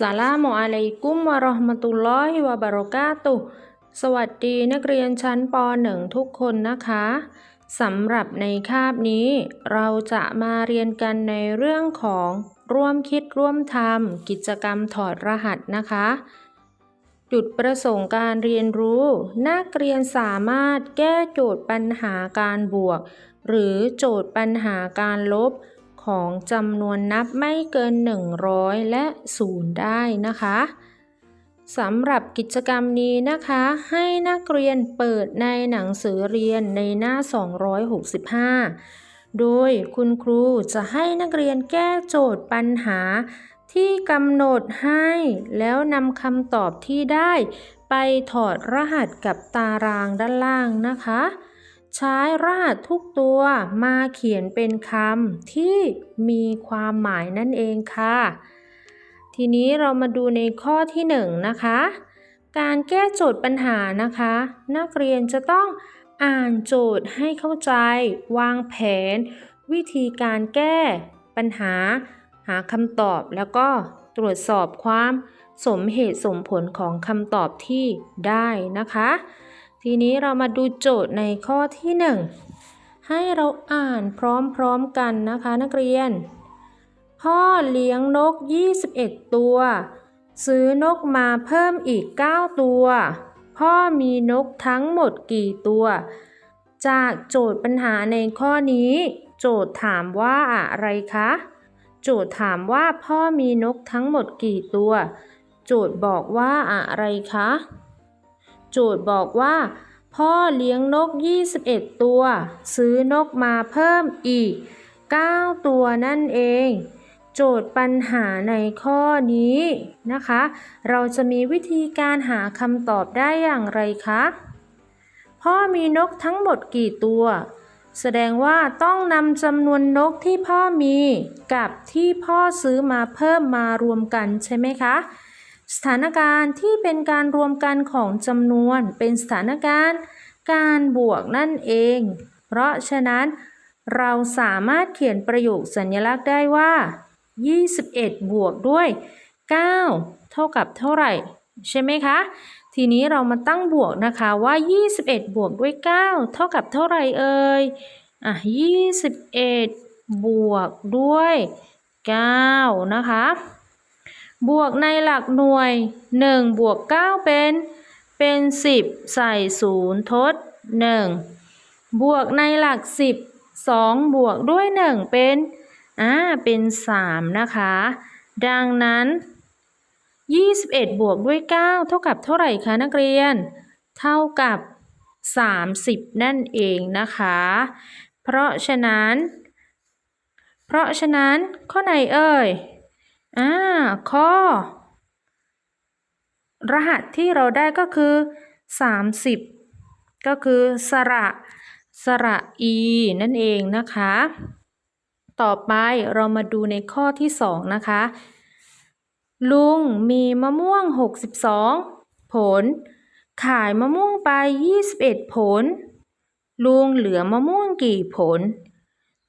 สลามุอะลัยกุมวะราะห์มะตุลลอฮิวะบะเราะกาตุสวัสดีนักเรียนชั้นป .1 ทุกคนนะคะสำหรับในคาบนี้ เราจะมาเรียนกันในเรื่องของร่วมคิดร่วมทำกิจกรรมถอดรหัสนะคะ จุดประสงค์การเรียนรู้ นักเรียนสามารถแก้โจทย์ปัญหาการบวก หรือโจทย์ปัญหาการลบ ของจำนวนนับไม่เกิน 100 และ 0 ได้นะคะสำหรับกิจกรรมนี้นะคะ ให้นักเรียนเปิดในหนังสือเรียนในหน้า 265 โดยคุณครูจะให้นักเรียนแก้โจทย์ปัญหาที่กำหนดให้ แล้วนำคำตอบที่ได้ ไปถอดรหัสกับตารางด้านล่างนะคะ ใช้รหัสทุกตัวมาเขียนเป็นคำที่มีความหมายนั่นเองค่ะ ทีนี้เรามาดูในข้อที่1นงนะคะ การแก้โจทย์ปัญหานะคะ นักเรียนจะต้องอ่านโจทย์ให้เข้าใจ วางแผน วิธีการแก้ปัญหา หาคำตอบแล้วก็ตรวจสอบความสมเหตุสมผลของคำตอบที่ได้นะคะ ทีนี้เรามาดูโจทย์ในข้อที่ 1 ให้เราอ่านพร้อมๆกันนะคะนักเรียน พ่อเลี้ยงนก 21 ตัว ซื้อนกมาเพิ่มอีก 9 ตัว พ่อมีนกทั้งหมดกี่ตัว จากโจทย์ปัญหาในข้อนี้ โจทย์ถามว่าอะไรคะ โจทย์ถามว่าพ่อมีนกทั้งหมดกี่ตัว โจทย์บอกว่าอะไรคะ โจทย์บอกว่า พ่อเลี้ยงนก 21 ตัว ซื้อนกมาเพิ่มอีก 9 ตัวนั่นเอง โจทย์ปัญหาในข้อนี้นะคะ เราจะมีวิธีการหาคำตอบได้อย่างไรคะ พ่อมีนกทั้งหมดกี่ตัวแสดงว่าต้องนำจำนวนนกที่พ่อมี กับที่พ่อซื้อมาเพิ่มมารวมกันใช่ไหมคะ สถานการณ์ที่เป็นการรวมกันของจำนวนเป็นสถานการณ์การบวกนั่นเอง เพราะฉะนั้น เราสามารถเขียนประโยคสัญลักษณ์ได้ว่า 21 บวกด้วย 9 เท่ากับเท่าไหร่ ใช่ไหมคะ ทีนี้เรามาตั้งบวกนะคะว่า 21 บวกด้วย 9 เท่ากับเท่าไหร่เอ่ยอะ21 บวกด้วย 9 นะคะ บวกในหลักหน่วย 1 บวก 9 เป็น เป็น 10 ใส่0ทด 1 บวกในหลัก 10 2 บวกด้วย 1 เป็น อ่า เป็น 3 นะคะ ดังนั้น 21 บวกด้วย 9 เท่ากับเท่าไหร่คะนักเรียน เท่ากับ 30 นั่นเองนะคะ เพราะฉะนั้น เพราะฉะนั้นข้อไหนเอ่ย อ่าข้อ รหัสที่เราได้ก็คือ 30 ก็คือสระสระอี นั่นเองนะคะ ต่อไปเรามาดูในข้อที่ 2 นะคะ ลุงมีมะม่วง 62 ผล ขายมะม่วงไป 21 ผล ลุงเหลือมะม่วงกี่ผล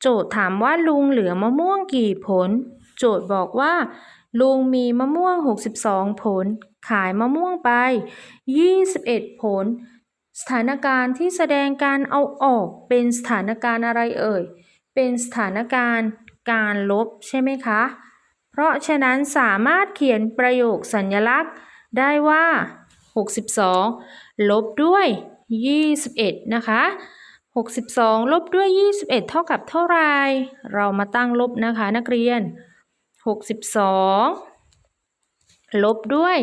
โจทย์ถามว่าลุงเหลือมะม่วงกี่ผล โจทย์บอกว่า ลุงมีมะม่วง 62 ผล ขายมะม่วงไป 21 ผล สถานการณ์ที่แสดงการเอาออกเป็นสถานการณ์อะไรเอ่ย เป็นสถานการณ์การลบใช่ไหมคะ เพราะฉะนั้นสามารถเขียนประโยคสัญลักษณ์ได้ว่า 62 ลบด้วย 21 นะคะ62 ลบด้วย 21 เท่ากับเท่าไหร่เรามาตั้งลบนะคะนักเรียน 62ลบด้วย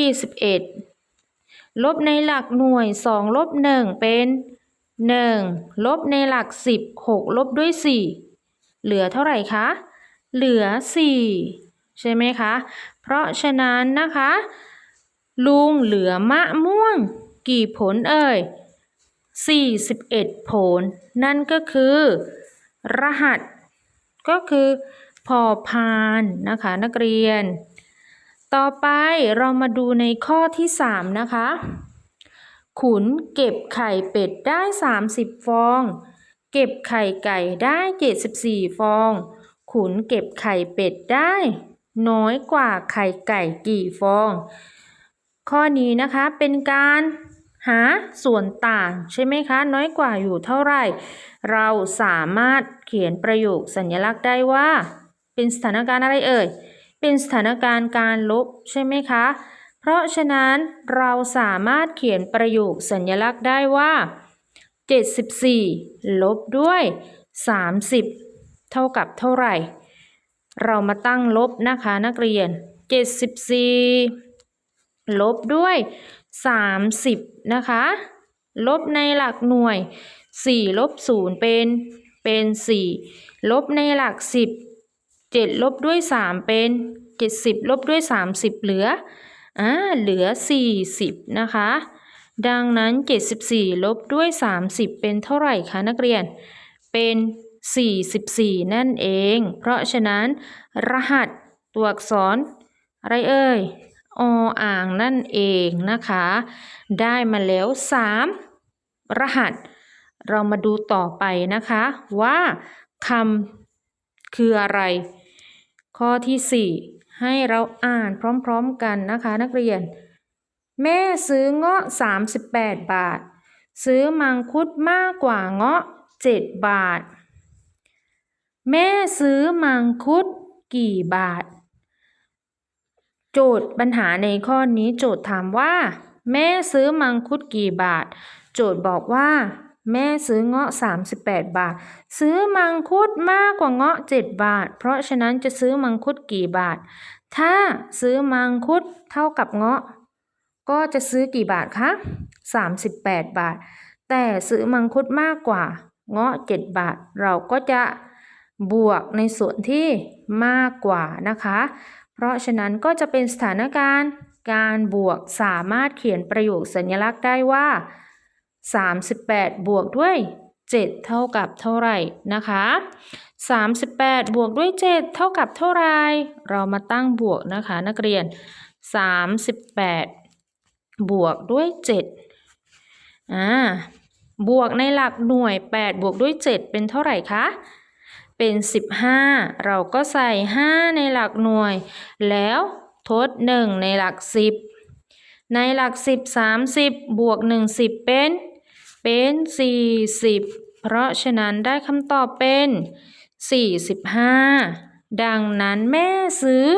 21ลบในหลักหน่วย2ลบ1เป็น1ลบในหลัก10 6ลบด้วย4เหลือเท่าไหร่คะ เหลือ4ใช่ไหมคะ เพราะฉะนั้นนะคะ ลุงเหลือมะม่วง กี่ผลเอ่ย41 ผล นั่นก็คือ รหัส ก็คือ พอพานนะคะนักเรียน ต่อไปเรามาดูในข้อที่ 3 นะคะ ขุนเก็บไข่เป็ดได้ 30 ฟอง เก็บไข่ไก่ได้ 74 ฟอง ขุนเก็บไข่เป็ดได้ น้อยกว่าไข่ไก่กี่ฟอง ข้อนี้นะคะเป็นการหาส่วนต่างใช่ไหมคะ น้อยกว่าอยู่เท่าไหร่ เราสามารถเขียนประโยคสัญลักษณ์ได้ว่า เป็นสถานการณ์อะไรเอ่ย เป็นสถานการณ์การลบใช่ไหมคะ เพราะฉะนั้นเราสามารถเขียนประโยคสัญลักษณ์ได้ว่า 74 ลบด้วย 30 เท่ากับเท่าไหร่ เรามาตั้งลบนะคะนักเรียน 74 ลบด้วย 30 นะคะ ลบในหลักหน่วย 4 ลบ 0 เป็นเป็น 4 ลบในหลัก 10 7 ลบด้วย 3 เป็น 70 ลบด้วย 30 เหลืออ่าเหลือ 40 นะคะ ดังนั้น 74 ลบด้วย 30 เป็นเท่าไหร่คะนักเรียน เป็น 44 นั่นเอง เพราะฉะนั้น รหัสตัวอักษร อะไรเอ่ยออ่างนั่นเองนะคะ ได้มาแล้ว 3 รหัส เรามาดูต่อไปนะคะว่าคำคืออะไร ข้อที่ 4 ให้เราอ่านพร้อมๆกันนะคะนักเรียน แม่ซื้อเงาะ 38 บาท ซื้อมังคุดมากกว่าเงาะ 7 บาท แม่ซื้อมังคุดกี่บาท โจทย์ปัญหาในข้อนี้โจทย์ถามว่า แม่ซื้อมังคุดกี่บาท โจทย์บอกว่า แม่ซื้อเงาะ 38 บาท ซื้อมังคุดมากกว่าเงาะ 7 บาท เพราะฉะนั้นจะซื้อมังคุดกี่บาท ถ้าซื้อมังคุดเท่ากับเงาะ ก็จะซื้อกี่บาทคะ38 บาท แต่ซื้อมังคุดมากกว่า เงาะ 7 บาท เราก็จะบวกในส่วนที่มากกว่านะคะ เพราะฉะนั้นก็จะเป็นสถานการณ์การบวกสามารถเขียนประโยคสัญลักษณ์ได้ว่า 38 บวกด้วย 7 เท่ากับเท่าไหร่นะคะ 38 บวกด้วย 7 เท่ากับเท่าไหร่ เรามาตั้งบวกนะคะนักเรียน 38 บวกด้วย 7 อ่า บวกในหลักหน่วย 8 บวกด้วย 7 เป็นเท่าไหร่คะเป็น 15 เราก็ใส่ 5 ในหลักหน่วย แล้วทด 1 ในหลัก 10 ในหลัก 10 30 บวก 1 10 เป็น เป็น 40 เพราะฉะนั้นได้คำตอบเป็น 45 ดังนั้นแม่ซื้อ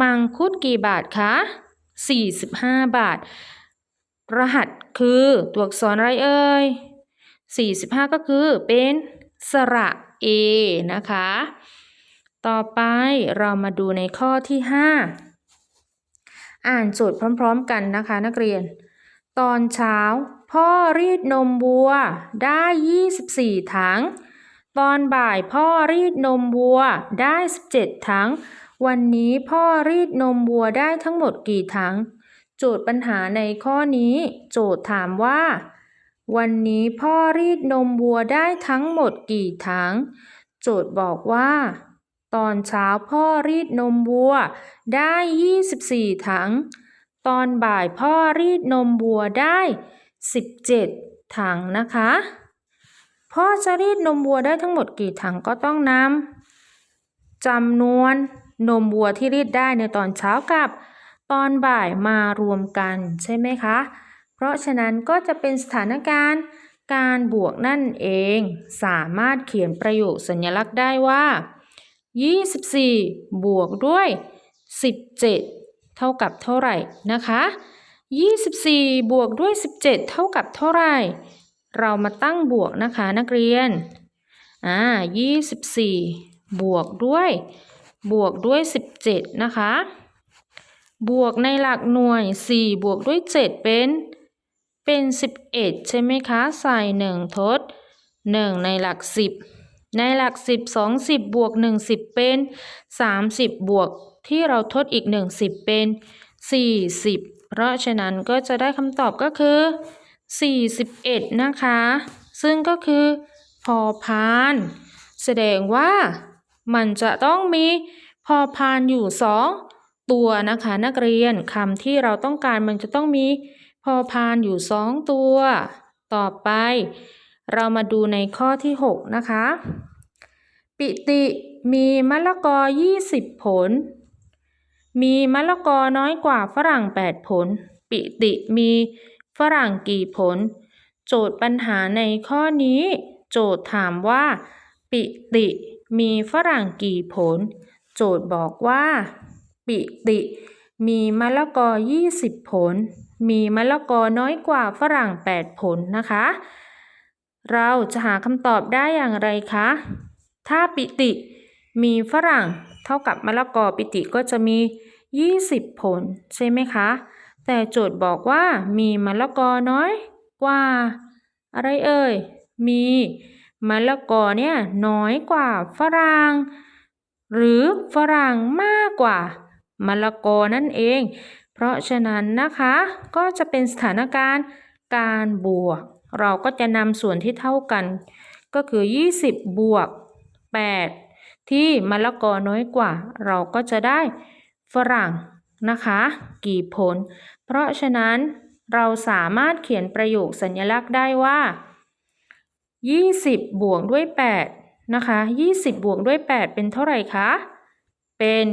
มังคุดกี่บาทคะ 45 บาท รหัสคือตัวอักษรอะไรเอ่ย 45 ก็คือเป็นสระ A นะคะ ต่อไปเรามาดูในข้อที่ 5 อ่านโจทย์พร้อม ๆ กันนะคะนักเรียน ตอนเช้า พ่อรีดนมวัวได้ 24 ถัง ตอนบ่ายพ่อรีดนมวัวได้ 17 ถัง วันนี้พ่อรีดนมวัวได้ทั้งหมดกี่ถัง โจทย์ปัญหาในข้อนี้ โจทย์ถามว่า วันนี้พ่อรีดนมวัวได้ทั้งหมดกี่ถัง โจทย์บอกว่า ตอนเช้าพ่อรีดนมวัวได้ 24 ถัง ตอนบ่ายพ่อรีดนมวัวได้ 17 ถังนะคะ พ่อจะรีดนมวัวได้ทั้งหมดกี่ถังก็ต้องนำจำนวนนมวัวที่รีดได้ในตอนเช้ากับตอนบ่ายมารวมกันใช่ไหมคะ เพราะฉะนั้นก็จะเป็นสถานการณ์การบวกนั่นเอง สามารถเขียนประโยคสัญลักษณ์ได้ว่า 24 บวกด้วย 17 เท่ากับเท่าไหร่นะคะ 24 บวกด้วย 17 เท่ากับเท่าไหร่ เรามาตั้งบวกนะคะนักเรียน อ่า 24 บวกด้วย บวกด้วย 17 นะคะ บวกในหลักหน่วย 4 บวกด้วย 7 เป็น เป็น 11 ใช่ไหมคะ ใส่ 1 ทด 1 ในหลัก 10 ในหลัก 10 20 บวก 1 10 เป็น 30 บวกที่เราทดอีก 1 10 เป็น 40 เพราะฉะนั้นก็จะได้คำตอบก็คือ 41 นะคะ ซึ่งก็คือพอพาน แสดงว่ามันจะต้องมีพอพานอยู่สองตัวนะคะนักเรียนคำที่เราต้องการมันจะต้องมีพอพานอยู่สองตัว ต่อไป เรามาดูในข้อที่ 6 นะคะ ปิติมีมะละกอ 20 ผล มีมะละกอน้อยกว่าฝรั่ง8ผล ปิติมีฝรั่งกี่ผล โจทย์ปัญหาในข้อนี้ โจทย์ถามว่า ปิติมีฝรั่งกี่ผล โจทย์บอกว่า ปิติมีมะละกอ 20 ผล มีมะละกอน้อยกว่าฝรั่ง 8 ผลนะคะ เราจะหาคำตอบได้อย่างไรคะ ถ้าปิติ มีฝรั่งเท่ากับมะละกอปิติก็จะมี 20 ผลใช่ไหมคะ แต่โจทย์บอกว่ามีมะละกอน้อยกว่า อะไรเอ่ย มีมะละกอเนี่ยน้อยกว่าฝรั่งหรือฝรั่งมากกว่ามะละกอนั่นเอง เพราะฉะนั้นนะคะก็จะเป็นสถานการณ์การบวก เราก็จะนำส่วนที่เท่ากัน ก็คือ 20 บวก 8 ที่มะละกอน้อยกว่า เราก็จะได้ฝรั่งนะคะ กี่ผล เพราะฉะนั้นเราสามารถเขียนประโยคสัญลักษณ์ได้ว่า 20 บวกด้วย 8 นะคะ 20 บวกด้วย 8 เป็นเท่าไหร่คะ เป็น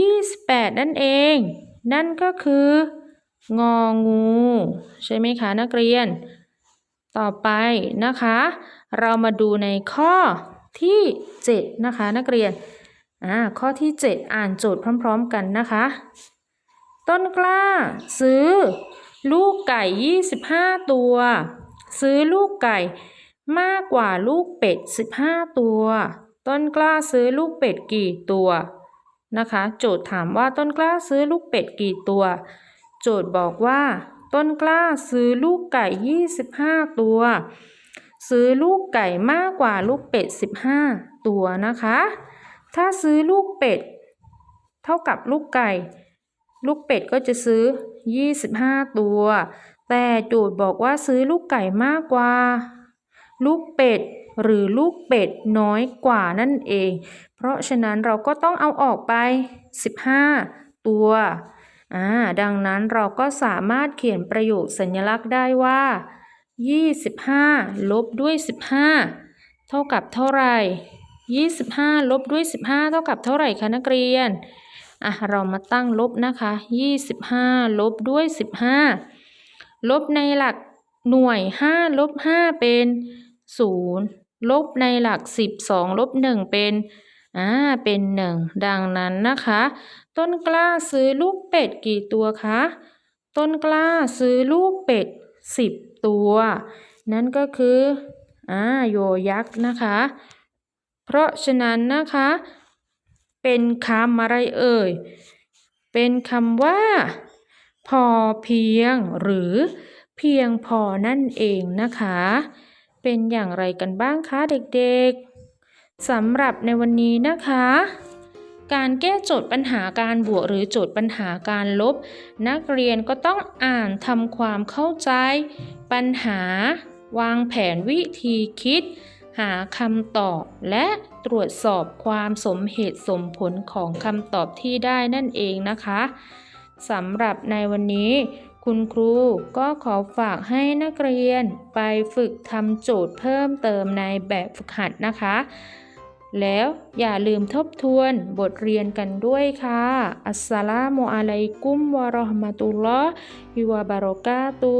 28 นั่นเอง นั่นก็คืององู ใช่ไหมคะนักเรียน ต่อไปนะคะ เรามาดูในข้อ ที่ 7 นะคะ นักเรียนอ่าข้อที่ 7 อ่านโจทย์พร้อม ๆ กันนะคะ ต้นกล้า ซื้อ ลูกไก่ 25 ตัว ซื้อลูกไก่มากกว่าลูกเป็ด 15 ตัว ต้นกล้าซื้อลูกเป็ดกี่ตัวนะคะ โจทย์ถามว่าต้นกล้าซื้อลูกเป็ดกี่ตัว โจทย์บอกว่า ต้นกล้าซื้อลูกไก่ 25 ตัว ซื้อลูกไก่มากกว่าลูกเป็ด 15 ตัวนะคะ ถ้าซื้อลูกเป็ด เท่ากับลูกไก่ ลูกเป็ดก็จะซื้อ 25 ตัว แต่โจทย์บอกว่าซื้อลูกไก่มากกว่า ลูกเป็ดหรือลูกเป็ดน้อยกว่านั่นเอง เพราะฉะนั้นเราก็ต้องเอาออกไป 15 ตัวอ่าดังนั้นเราก็สามารถเขียนประโยคสัญลักษณ์ได้ว่า 25 ลบด้วย 15 เท่ากับเท่าไหร่ 25 ลบด้วย 15 เท่ากับเท่าไหร่คะนักเรียน อะ เรามาตั้งลบนะคะ 25 ลบด้วย 15 ลบในหลักหน่วย 5 ลบ 5 เป็น 0 ลบในหลัก 12 ลบ 1 เป็นอ่าเป็น 1 ดังนั้นนะคะ ต้นกล้าซื้อลูกเป็ดกี่ตัวคะ ต้นกล้าซื้อลูกเป็ด 10 ตัว นั่นก็คืออ่าโยยักษ์นะคะ เพราะฉะนั้นนะคะ เป็นคำอะไรเอ่ย เป็นคำว่า พอเพียงหรือเพียงพอนั่นเองนะคะ เป็นอย่างไรกันบ้างคะเด็กๆสำหรับในวันนี้นะคะ การแก้โจทย์ปัญหาการบวกหรือโจทย์ปัญหาการลบ นักเรียนก็ต้องอ่านทำความเข้าใจ ปัญหา วางแผนวิธีคิด หาคำตอบ และตรวจสอบความสมเหตุสมผลของคำตอบที่ได้นั่นเองนะคะสำหรับในวันนี้ คุณครูก็ขอฝากให้นักเรียนไปฝึกทำโจทย์เพิ่มเติมในแบบฝึกหัดนะคะ แล้วอย่าลืมทบทวนบทเรียนกันด้วยค่ะ อัสสลามุอะลัยกุมวะราะห์มะตุลลอฮิวะบะเราะกาตุ